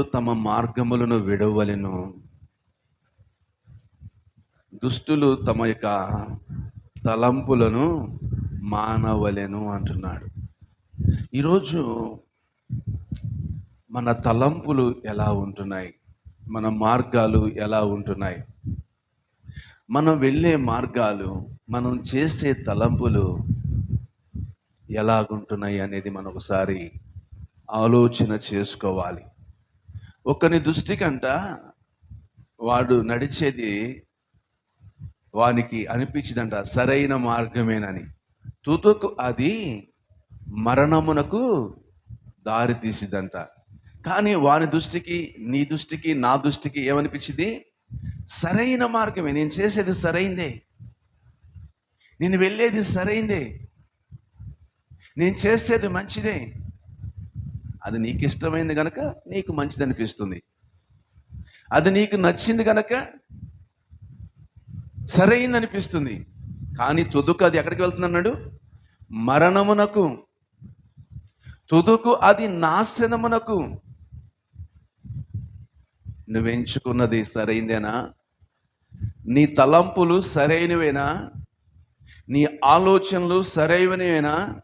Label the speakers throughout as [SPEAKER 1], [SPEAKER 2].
[SPEAKER 1] తమ మార్గములను విడవలెను. దుష్టులు తమ యొక్క తలంపులను మానవలెను అంటున్నాడు. ఈరోజు మన తలంపులు ఎలా ఉంటున్నాయి? మన మార్గాలు ఎలా ఉంటున్నాయి? మనం వెళ్ళే మార్గాలు మనం చేసే తలంపులు ఎలాగుంటున్నాయి అనేది మనం ఒకసారి ఆలోచన చేసుకోవాలి. ఒకని దృష్టి కంట వాడు నడిచేది వానికి అనిపించిందంట సరైన మార్గమేనని. తుతుకు అది మరణమునకు దారి తీసిదంట. కానీ వాని దృష్టికి నీ దృష్టికి నా దృష్టికి ఏమనిపించింది? సరైన మార్గమే నేను చేసేది సరైందే. నేను వెళ్ళేది సరైందే. నేను చేసేది మంచిదే. అది నీకు ఇష్టమైంది కనుక నీకు మంచిది అనిపిస్తుంది అది నీకు నచ్చింది కనుక సరైంది అనిపిస్తుంది కానీ తుదుకు అది ఎక్కడికి వెళ్తుంది అన్నాడు మరణమునకు. తుదుకు అది నాశనమునకు. నువ్వెంచుకున్నది సరైందేనా? నీ తలంపులు సరైనవేనా? నీ ఆలోచనలు సరైనవేనా?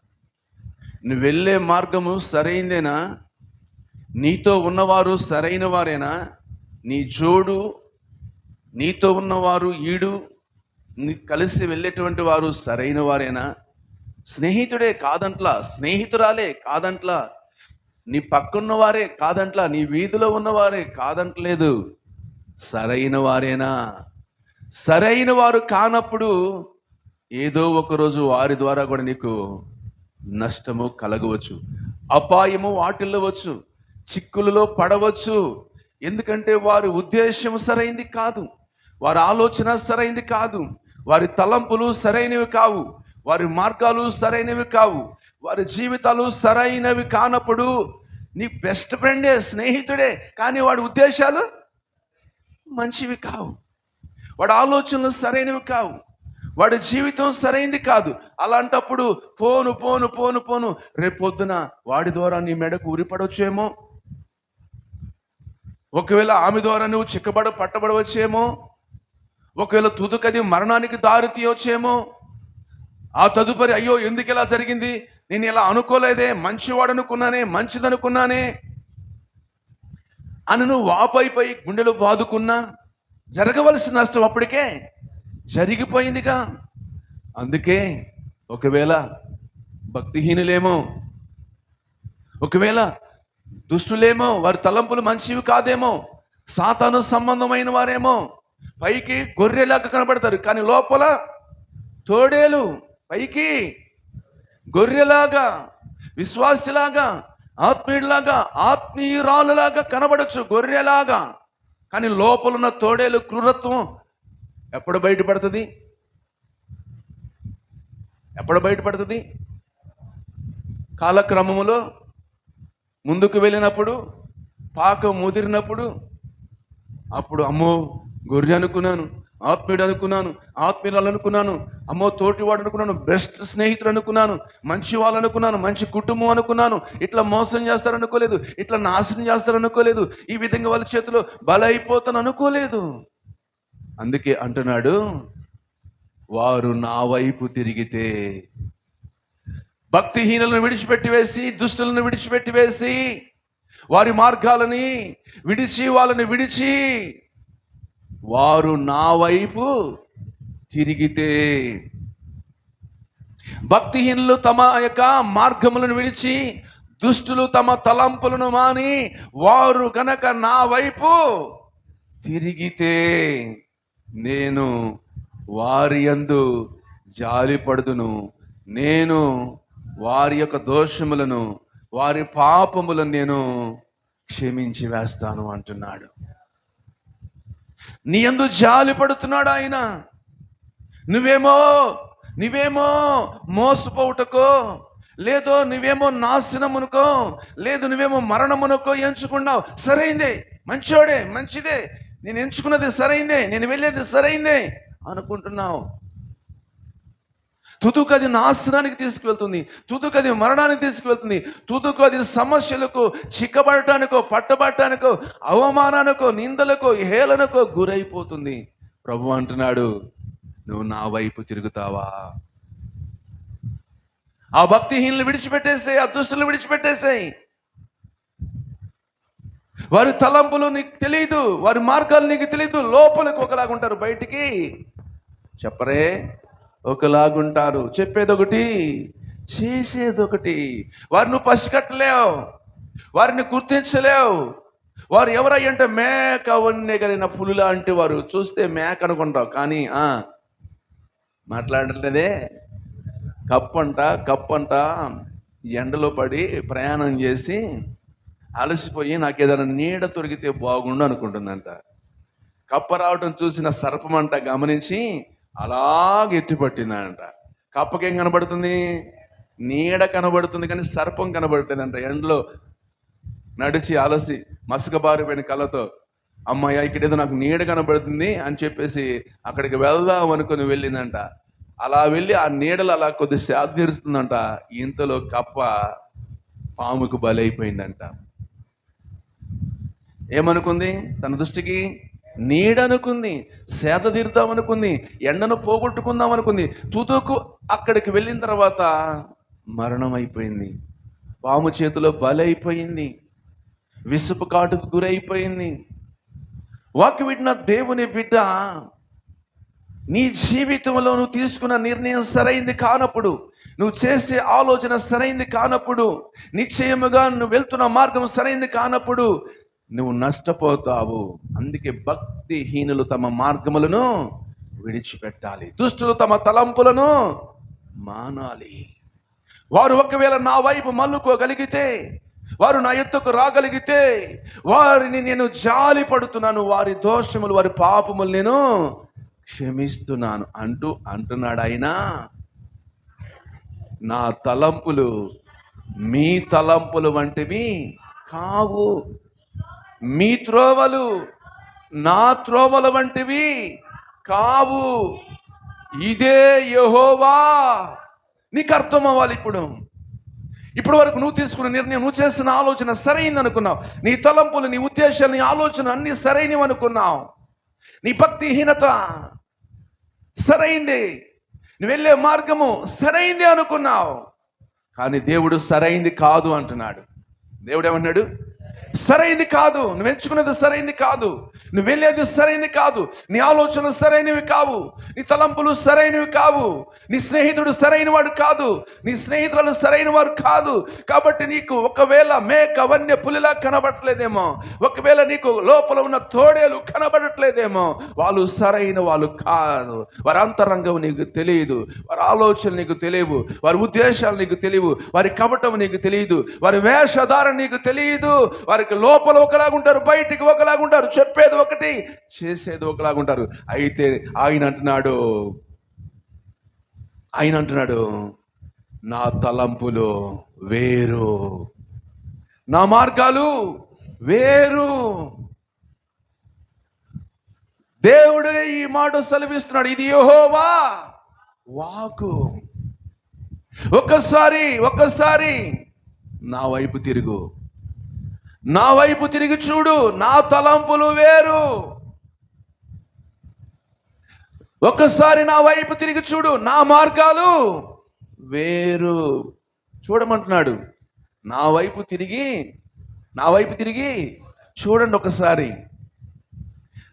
[SPEAKER 1] నువ్వు వెళ్ళే మార్గము సరైందేనా? నీతో ఉన్నవారు సరైన వారేనా? నీ జోడు నీతో ఉన్నవారు ఈడు నీ కలిసి వెళ్ళేటువంటి వారు సరైన వారేనా? స్నేహితుడే కాదంట్లా స్నేహితురాలే కాదంట్లా నీ పక్కన్న వారే కాదంట్లా నీ వీధిలో ఉన్నవారే కాదంటలేదు. సరైన వారేనా? సరైన వారు కానప్పుడు ఏదో ఒకరోజు వారి ద్వారా కూడా నీకు నష్టము కలగవచ్చు. అపాయము వాటిల్లవచ్చు చిక్కులలో పడవచ్చు. ఎందుకంటే వారి ఉద్దేశం సరైంది కాదు. వారి ఆలోచన సరైంది కాదు. వారి తలంపులు సరైనవి కావు. వారి మార్గాలు సరైనవి కావు. వారి జీవితాలు సరైనవి కానప్పుడు నీ బెస్ట్ ఫ్రెండే స్నేహితుడే కానీ వాడి ఉద్దేశాలు మంచివి కావు. వాడి ఆలోచనలు సరైనవి కావు. వాడి జీవితం సరైంది కాదు. అలాంటప్పుడు పోను పోను పోను పోను. రేపొద్దున వాడి ద్వారా నీ మెడకు ఉరిపడవచ్చేమో ఒకవేళ ఆమె ద్వారా నువ్వు చిక్కబడ పట్టబడవచ్చేమో? ఒకవేళ తుదుకది మరణానికి దారి తీయవచ్చేమో ఆ తదుపరి అయ్యో ఎందుకు ఇలా జరిగింది? నేను ఇలా అనుకోలేదే మంచివాడు అనుకున్నానే మంచిదనుకున్నానే అని నువ్వు వాపైపోయి గుండెలు బాదుకున్నా? జరగవలసిన నష్టం అప్పటికే జరిగిపోయిందిగా. అందుకే ఒకవేళ భక్తిహీనులేమో ఒకవేళ దుష్టులేమో వారి తలంపులు మంచివి కాదేమో సాతాను సంబంధమైన వారేమో పైకి గొర్రెలాగా కనబడతారు. కానీ లోపల తోడేలు పైకి గొర్రెలాగా విశ్వాసిలాగా ఆత్మీయులాగా ఆత్మీయురాలులాగా కనబడచ్చు గొర్రెలాగా. కానీ లోపలున్న తోడేలు క్రూరత్వం ఎప్పుడు బయటపడుతుంది ఎప్పుడు బయటపడుతుంది కాలక్రమములో ముందుకు వెళ్ళినప్పుడు పాక ముదిరినప్పుడు అప్పుడు అమ్మో గొర్రె అనుకున్నాను ఆత్మీయుడు అనుకున్నాను ఆత్మీయురాలు అనుకున్నాను అమ్మో తోటివాడు అనుకున్నాను బెస్ట్ స్నేహితుడు అనుకున్నాను మంచి వాళ్ళు అనుకున్నాను మంచి కుటుంబం అనుకున్నాను ఇట్లా మోసం చేస్తారనుకోలేదు ఇట్లా నాశనం చేస్తారనుకోలేదు ఈ విధంగా వాళ్ళ చేతిలో బలైపోతాను అనుకోలేదు అందుకే అంటున్నాడు వారు నా వైపు తిరిగితే భక్తిహీనులను విడిచిపెట్టి వేసి దుష్టులను విడిచిపెట్టి వేసి వారి మార్గాలని విడిచి వాళ్ళని విడిచి వారు నా వైపు తిరిగితే భక్తిహీనులు తమ యొక్క మార్గములను విడిచి దుష్టులు తమ తలంపులను మాని వారు గనక నా వైపు తిరిగితే నేను వారి యందు జాలిపడుదును నేను వారి యొక్క దోషములను వారి పాపములను నేను క్షమించి వేస్తాను అంటున్నాడు. నీ యందు జాలి పడుతున్నాడు ఆయన. నువ్వేమో నువ్వేమో మోసపోవుటకో లేదో నువ్వేమో నాశనమునుకో లేదు నువ్వేమో మరణమునుకో ఎంచుకున్నావు. సరైందే మంచోడే మంచిదే. నేను ఎంచుకున్నది సరైందే నేను వెళ్ళేది సరైందే అనుకుంటున్నావు. తుదుకు అది నాశనానికి తీసుకువెళ్తుంది తుదుకు అది మరణానికి తీసుకువెళ్తుంది తుదుకు అది సమస్యలకు చిక్కబడటానికో పట్టబడటానికో అవమానానికో నిందలకో హేళనకో గురైపోతుంది. ప్రభు అంటున్నాడు నువ్వు నా వైపు తిరుగుతావా? ఆ భక్తిహీనులు విడిచిపెట్టేసాయి ఆ దుస్తులు విడిచిపెట్టేసాయి. వారి తలంపులు నీకు తెలియదు వారి మార్గాలు నీకు తెలియదు లోపలికి ఒకలాగా ఉంటారు బయటికి. చెప్పరే? ఒకలాగుంటారు. చెప్పేది ఒకటి చేసేది ఒకటి వారిని పసిగట్టలేవు వారిని గుర్తించలేవు. వారు ఎవరై అంటే మేక వన్నే కలిగిన పులులా అంటే వారు. చూస్తే మేక అనుకుంటావు కానీ మాట్లాడట్లేదే. మాట్లాడలేదే కప్పంట కప్పంట ఎండలో పడి ప్రయాణం చేసి అలసిపోయి నాకు ఏదైనా నీడ తొరిగితే బాగుండు అనుకుంటుందంట. కప్ప రావటం చూసిన సర్పమంట గమనించి అలాగ ఎత్తిపట్టిందంట కప్పకేం కనబడుతుంది? నీడ కనబడుతుంది కానీ సర్పం కనబడుతుందంట ఎండలో నడిచి అలసి మసకబారిపోయిన కళ్ళతో అమ్మాయి ఇక్కడ ఏదో నాకు నీడ కనబడుతుంది అని చెప్పేసి అక్కడికి వెళ్దాం అనుకుని వెళ్ళిందంట. అలా వెళ్ళి ఆ నీడలు అలా కొద్ది సేద తీరుస్తుందంట ఇంతలో కప్ప పాముకు బలైపోయిందంట. ఏమనుకుంది? తన దృష్టికి నీడనుకుంది సేద తీరుతాం అనుకుంది ఎండను పోగొట్టుకుందాం అనుకుంది తుదుకు అక్కడికి వెళ్ళిన తర్వాత మరణం అయిపోయింది పాము చేతిలో బలైపోయింది. విసుపు కాటుకు గురైపోయింది. వాకి విడిన దేవుని బిడ్డ నీ జీవితంలో నువ్వు తీసుకున్న నిర్ణయం సరైంది కానప్పుడు నువ్వు చేసే ఆలోచన సరైంది కానప్పుడు నిశ్చయముగా నువ్వు వెళ్తున్న మార్గం సరైంది కానప్పుడు నువ్వు నష్టపోతావు. అందుకే భక్తిహీనులు తమ మార్గములను విడిచిపెట్టాలి. దుష్టులు తమ తలంపులను మానాలి. వారు ఒకవేళ నా వైపు మల్లుకోగలిగితే వారు నా ఎత్తుకు రాగలిగితే వారిని నేను జాలి పడుతున్నాను వారి దోషములు వారి పాపములు నేను క్షమిస్తున్నాను అంటూ అంటున్నాడు ఆయన. నా తలంపులు మీ తలంపులు వంటివి కావు. మీ త్రోవలు నా త్రోవల వంటివి కావు. ఇదే యహోవా నీకు అర్థం అవ్వాలి ఇప్పుడు. ఇప్పటి వరకు నువ్వు తీసుకున్న నిర్ణయం నువ్వు చేసిన ఆలోచన సరైంది అనుకున్నావు. నీ తలంపులు నీ ఉద్దేశాలు నీ ఆలోచన అన్ని సరైనవి అనుకున్నావు. నీ భక్తిహీనత సరైంది. నువ్వు వెళ్ళే మార్గము సరైంది అనుకున్నావు. కానీ దేవుడు సరైంది కాదు అంటున్నాడు. దేవుడు ఏమన్నాడు? సరైంది కాదు. నువ్వు ఎంచుకున్నది సరైంది కాదు. నువ్వు వెళ్ళేది సరైంది కాదు. నీ ఆలోచనలు సరైనవి కావు. నీ తలంపులు సరైనవి కావు. నీ స్నేహితుడు సరైన వాడు కాదు. నీ స్నేహితులు సరైన వారు కాదు. కాబట్టి నీకు ఒకవేళ మేక వన్య పులిలా కనబడట్లేదేమో ఒకవేళ నీకు లోపల ఉన్న తోడేలు కనబడట్లేదేమో వాళ్ళు సరైన వాళ్ళు కాదు. వారి అంతరంగం నీకు తెలియదు. వారి ఆలోచనలు నీకు తెలియవు. వారి ఉద్దేశాలు నీకు తెలియవు. వారి కపటం నీకు తెలియదు. వారి వేషధారణ నీకు తెలియదు. వారి వారికి లోపల ఒకలాగుంటారు బయటికి ఒకలాగుంటారు చెప్పేది ఒకటి చేసేది ఒకలాగుంటారు అయితే ఆయన అంటున్నాడు ఆయన అంటున్నాడు నా తలంపులు వేరు నా మార్గాలు వేరు. దేవుడే ఈ మాట సెలవిస్తున్నాడు ఇది యహోవా వాకు ఒక్కసారి ఒక్కసారి నా వైపు తిరుగు. నా వైపు తిరిగి చూడు నా తలంపులు వేరు. ఒక్కసారి నా వైపు తిరిగి చూడు నా మార్గాలు వేరు. చూడమంటున్నాడు. నా వైపు తిరిగి నా వైపు తిరిగి చూడండి ఒకసారి.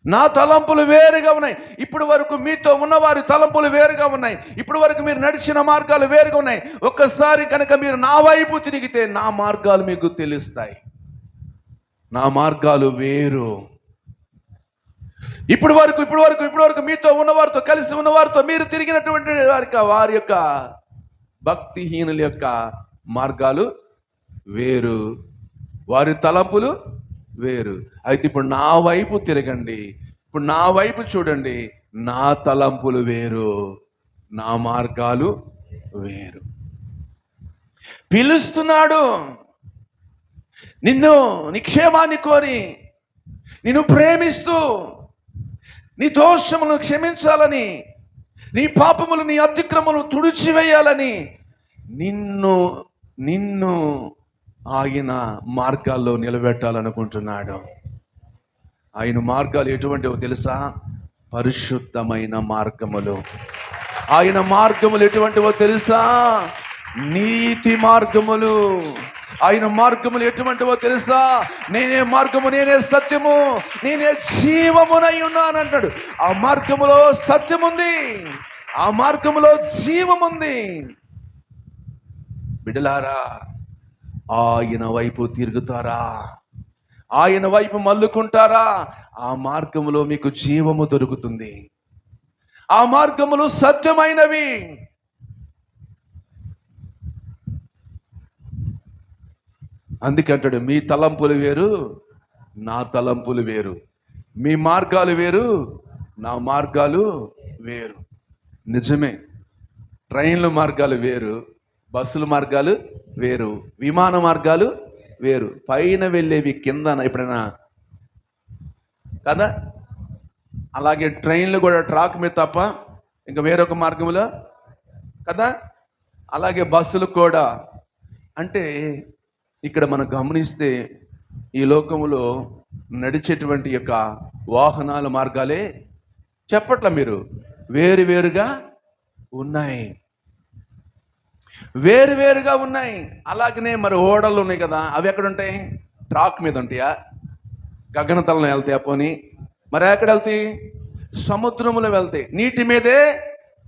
[SPEAKER 1] నా తలంపులు వేరుగా ఉన్నాయి. ఇప్పుడు వరకు మీతో ఉన్నవారి తలంపులు వేరుగా ఉన్నాయి. ఇప్పుడు వరకు మీరు నడిచిన మార్గాలు వేరుగా ఉన్నాయి. ఒక్కసారి కనుక మీరు నా వైపు తిరిగితే నా మార్గాలు మీకు తెలుస్తాయి. నా మార్గాలు వేరు. ఇప్పుడు వరకు ఇప్పుడు వరకు ఇప్పుడు వరకు మీతో ఉన్నవారితో కలిసి ఉన్నవారితో మీరు తిరిగినటువంటి వారి వారి యొక్క భక్తిహీనుల యొక్క మార్గాలు వేరు. వారి తలంపులు వేరు. అయితే ఇప్పుడు నా వైపు తిరగండి. ఇప్పుడు నా వైపు చూడండి. నా తలంపులు వేరు. నా మార్గాలు వేరు. పిలుస్తున్నాడు. నిన్ను నిక్షేమాన్ని కోరి నిన్ను ప్రేమిస్తూ నీ దోషములను క్షమించాలని నీ పాపములు నీ అతిక్రమలు తుడిచివేయాలని నిన్ను నిన్ను ఆయన మార్గాల్లో నిలబెట్టాలనుకుంటున్నాడు. ఆయన మార్గాలు ఎటువంటివో తెలుసా? పరిశుద్ధమైన మార్గములు. ఆయన మార్గములు ఎటువంటివో తెలుసా? నీతి మార్గములు. ఆయన మార్గములు ఎటువంటివో తెలుసా? నేనే మార్గము నేనే సత్యము నేనే జీవమునై ఉన్నాను అంటాడు. ఆ మార్గములో సత్యముంది ఆ మార్గములో జీవముంది. బిడలారా ఆయన వైపు తిరుగుతారా? ఆయన వైపు మల్లుకుంటారా? ఆ మార్గములో మీకు జీవము దొరుకుతుంది. ఆ మార్గములు సత్యమైనవి. అందుకంటాడు మీ తలంపులు వేరు నా తలంపులు వేరు. మీ మార్గాలు వేరు నా మార్గాలు వేరు. నిజమే. ట్రైన్ల మార్గాలు వేరు బస్సుల మార్గాలు వేరు విమాన మార్గాలు వేరు. పైన వెళ్ళేవి కింద ఎప్పుడైనా? కదా? అలాగే ట్రైన్లు కూడా ట్రాక్ మీద తప్ప ఇంకా వేరొక మార్గంలో? కదా? అలాగే బస్సులు కూడా. అంటే ఇక్కడ మనం గమనిస్తే ఈ లోకములో నడిచేటువంటి యొక్క వాహనాల మార్గాలే చెప్పట్ల మీరు. వేరు వేరుగా ఉన్నాయి. వేరు వేరుగా ఉన్నాయి. అలాగనే మరి ఓడలు ఉన్నాయి కదా అవి ఎక్కడ ఉంటాయి ట్రాక్ మీద ఉంటాయా? గగనతలను వెళ్తాయా పోనీ? మరి ఎక్కడ వెళ్తాయి? సముద్రంలో వెళ్తాయి. నీటి మీదే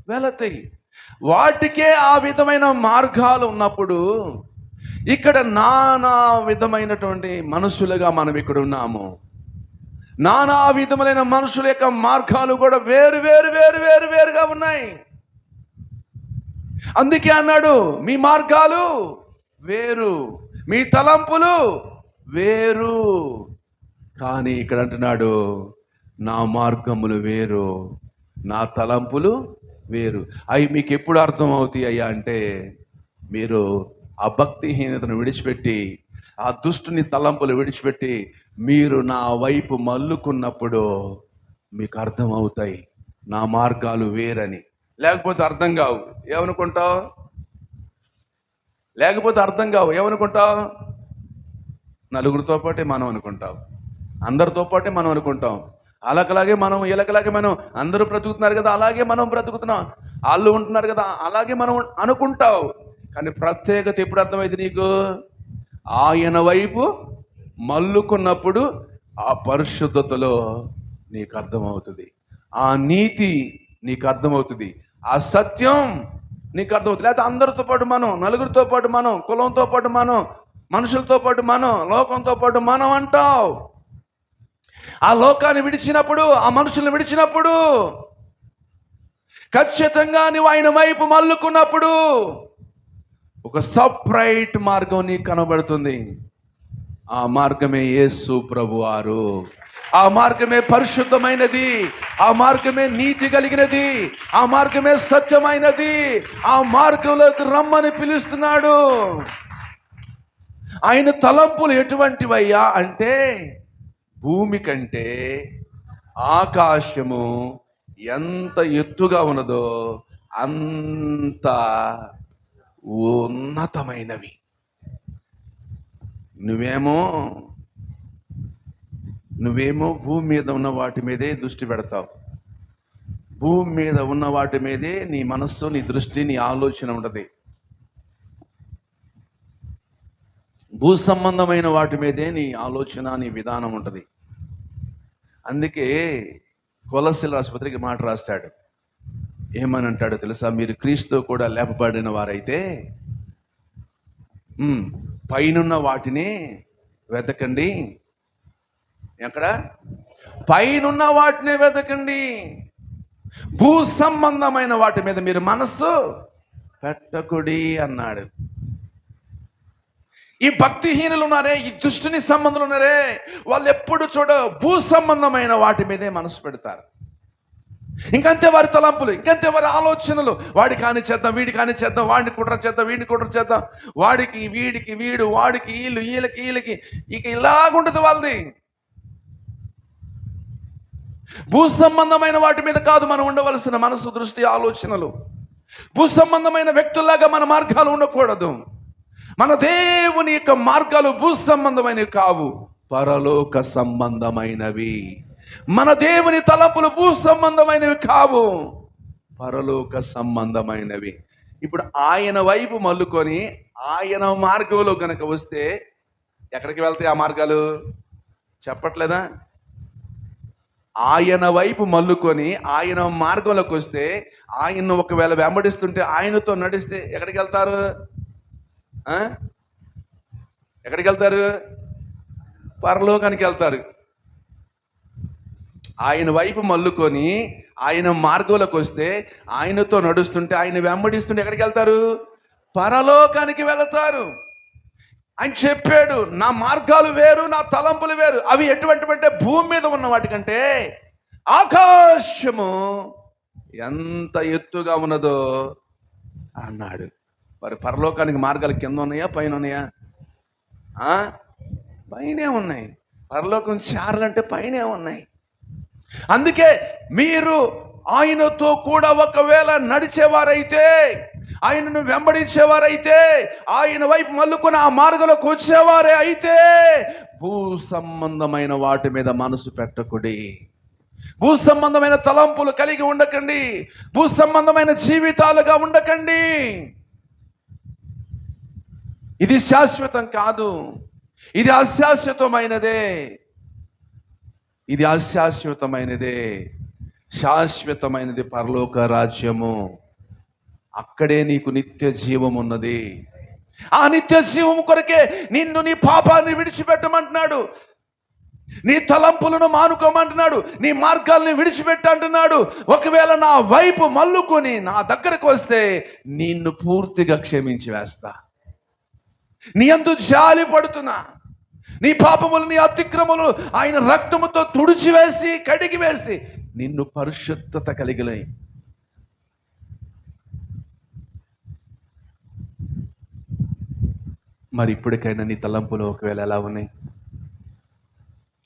[SPEAKER 1] వెళతాయి. వాటికే ఆ విధమైన మార్గాలు ఉన్నప్పుడు ఇక్కడ నానా విధమైనటువంటి మనుషులుగా మనం ఇక్కడ ఉన్నాము. నానా విధములైన మనుషుల యొక్క మార్గాలు కూడా వేరు వేరు వేరు వేరు వేరుగా ఉన్నాయి. అందుకే అన్నాడు మీ మార్గాలు వేరు మీ తలంపులు వేరు. కానీ ఇక్కడ అంటున్నాడు నా మార్గములు వేరు నా తలంపులు వేరు. అవి మీకు ఎప్పుడు అర్థమవుతాయి అయ్యా అంటే మీరు ఆ భక్తిహీనతను విడిచిపెట్టి ఆ దుష్టుని తలంపులు విడిచిపెట్టి మీరు నా వైపు మల్లుకున్నప్పుడు మీకు అర్థమవుతాయి నా మార్గాలు వేరని. లేకపోతే అర్థం కావు. ఏమనుకుంటావు? లేకపోతే అర్థం కావు. ఏమనుకుంటావు? నలుగురితో పాటే మనం అనుకుంటాం. అందరితో పాటే మనం అనుకుంటాం. అలాగలాగే మనం ఇలాగలాగే మనం అందరూ బ్రతుకుతున్నారు కదా అలాగే మనం బ్రతుకుతున్నాం. వాళ్ళు ఉంటున్నారు కదా అలాగే మనం అనుకుంటావు కానీ ప్రత్యేకత ఎప్పుడు అర్థమైంది నీకు? ఆయన వైపు మల్లుకున్నప్పుడు ఆ పరిశుద్ధతలో నీకు అర్థమవుతుంది. ఆ నీతి నీకు అర్థమవుతుంది. ఆ సత్యం నీకు అర్థమవుతుంది. లేకపోతే అందరితో పాటు మనం నలుగురితో పాటు మనం కులంతో పాటు మనం మనుషులతో పాటు మనం లోకంతో పాటు మనం అంటావు. ఆ లోకాన్ని విడిచినప్పుడు ఆ మనుషుల్ని విడిచినప్పుడు ఖచ్చితంగా నువ్వు ఆయన వైపు మల్లుకున్నప్పుడు ఒక సపరేట్ మార్గం నీకు కనబడుతుంది. ఆ మార్గమే యేసు ప్రభువారు ఆ మార్గమే పరిశుద్ధమైనది. ఆ మార్గమే నీతి కలిగినది. ఆ మార్గమే సత్యమైనది. ఆ మార్గంలోకి రమ్మని పిలుస్తున్నాడు. ఆయన తలంపులు ఎటువంటివయ్యా అంటే భూమి కంటే ఆకాశము ఎంత ఎత్తుగా ఉన్నదో అంత ఉన్నతమైనవి. నువ్వేమో నువ్వేమో భూమి మీద ఉన్న వాటి మీదే దృష్టి పెడతావు. భూమి మీద ఉన్న వాటి మీదే నీ మనస్సు నీ దృష్టి నీ ఆలోచన ఉంటుంది. భూ సంబంధమైన వాటి మీదే నీ ఆలోచన నీ విధానం ఉంటుంది. అందుకే కొలసిల ఆసుపత్రికి మాట రాస్తాడు. ఏమని అంటాడో తెలుసా? మీరు క్రీస్తు కూడా లేపబడిన వారైతే పైనున్న వాటిని వెతకండి. ఎక్కడ? పైనున్న వాటిని వెతకండి. భూ సంబంధమైన వాటి మీద మీరు మనస్సు పెట్టకుడి అన్నాడు. ఈ భక్తిహీనులు ఉన్నారే ఈ దుష్టుని సంబంధులు ఉన్నారే వాళ్ళు ఎప్పుడు చూడ భూ సంబంధమైన వాటి మీదే మనసు పెడతారు. ఇంకంతే వారి తలంపులు ఇంకంతే వారి ఆలోచనలు. వాడి కాని చేద్దాం వీడి కాని చేద్దాం వాడిని కుట్ర చేద్దాం వీడిని కుట్ర చేద్దాం. వాడికి వీడికి వీడు వాడికి వీళ్ళు వీళ్ళకి వీళ్ళకి. ఇక ఇలాగుంటుంది వాళ్ళది. భూ సంబంధమైన వాటి మీద కాదు మనం ఉండవలసిన మనసు దృష్టి ఆలోచనలు. భూ సంబంధమైన వ్యక్తుల్లాగా మన మార్గాలు ఉండకూడదు. మన దేవుని యొక్క మార్గాలు భూ సంబంధమైనవి కావు. పరలోక సంబంధమైనవి. మన దేవుని తలంపులు భూ సంబంధమైనవి కావు. పరలోక సంబంధమైనవి. ఇప్పుడు ఆయన వైపు మల్లుకొని ఆయన మార్గంలో కనుక వస్తే ఎక్కడికి వెళ్తాయి ఆ మార్గాలు? చెప్పట్లేదా? ఆయన వైపు మల్లుకొని ఆయన మార్గంలోకి వస్తే ఆయన్ను ఒకవేళ వెంబడిస్తుంటే ఆయనతో నడిస్తే ఎక్కడికి వెళ్తారు? ఎక్కడికి వెళ్తారు? పరలోకానికి వెళ్తారు. ఆయన వైపు మల్లుకొని ఆయన మార్గంలోకి వస్తే ఆయనతో నడుస్తుంటే ఆయన వెంబడిస్తుంటే ఎక్కడికి వెళ్తారు? పరలోకానికి వెళతారు. ఆయన చెప్పాడు నా మార్గాలు వేరు నా తలంపులు వేరు. అవి ఎటువంటివంటే భూమి మీద ఉన్న వాటికంటే ఆకాశము ఎంత ఎత్తుగా ఉన్నదో అన్నాడు. మరి పరలోకానికి మార్గాలు కింద ఉన్నాయా పైన ఉన్నాయా? పైనే ఉన్నాయి. పరలోకం చేరాలంటే పైనే ఉన్నాయి. అందుకే మీరు ఆయనతో కూడా ఒకవేళ నడిచేవారైతే ఆయనను వెంబడించేవారైతే ఆయన వైపు మల్లుకొని ఆ మార్గంలోకి వచ్చేవారే అయితే భూ సంబంధమైన వాటి మీద మనసు పెట్టకుడి. భూ సంబంధమైన తలంపులు కలిగి ఉండకండి. భూ సంబంధమైన జీవితాలుగా ఉండకండి. ఇది శాశ్వతం కాదు. ఇది అశాశ్వతమైనదే. ఇది అశాశ్వతమైనదే శాశ్వతమైనది పరలోక రాజ్యము. అక్కడే నీకు నిత్య జీవం ఉన్నది ఆ నిత్య జీవం కొరకే నిన్ను నీ పాపాన్ని విడిచిపెట్టమంటున్నాడు. నీ తలంపులను మానుకోమంటున్నాడు. నీ మార్గాల్ని విడిచిపెట్ట అంటున్నాడు ఒకవేళ నా వైపు మల్లుకొని నా దగ్గరకు వస్తే నిన్ను పూర్తిగా క్షమించి వేస్తా. నీ అందు జాలి పడుతున్నా. నీ పాపములు నీ అతిక్రమలు ఆయన రక్తముతో తుడిచివేసి కడిగి వేసి నిన్ను పరిశుద్ధత కలిగినాయి మరి ఇప్పటికైనా నీ తలంపులు ఒకవేళ ఎలా ఉన్నాయి?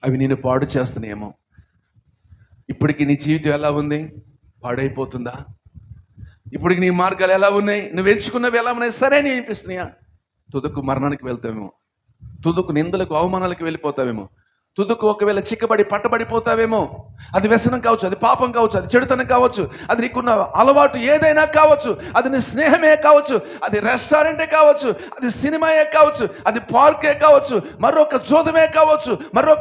[SPEAKER 1] అవి నేను పాడు చేస్తున్నాయేమో. ఇప్పటికి నీ జీవితం ఎలా ఉంది? పాడైపోతుందా? ఇప్పటికి నీ మార్గాలు ఎలా ఉన్నాయి? నువ్వు ఎంచుకున్నవి ఎలా ఉన్నాయి? సరే అని అనిపిస్తున్నాయా? తుదకు మరణానికి వెళ్తామేమో తుదుకు నిందలకు అవమానాలకు వెళ్ళిపోతావేమో? తుదుకు ఒకవేళ చిక్కబడి పట్టబడిపోతావేమో? అది వ్యసనం కావచ్చు అది పాపం కావచ్చు అది చెడుతనం కావచ్చు అది నీకున్న అలవాటు ఏదైనా కావచ్చు అది నీ స్నేహమే కావచ్చు అది రెస్టారెంటే కావచ్చు అది సినిమాయే కావచ్చు అది పార్కే కావచ్చు మరొక జోదమే కావచ్చు మరొక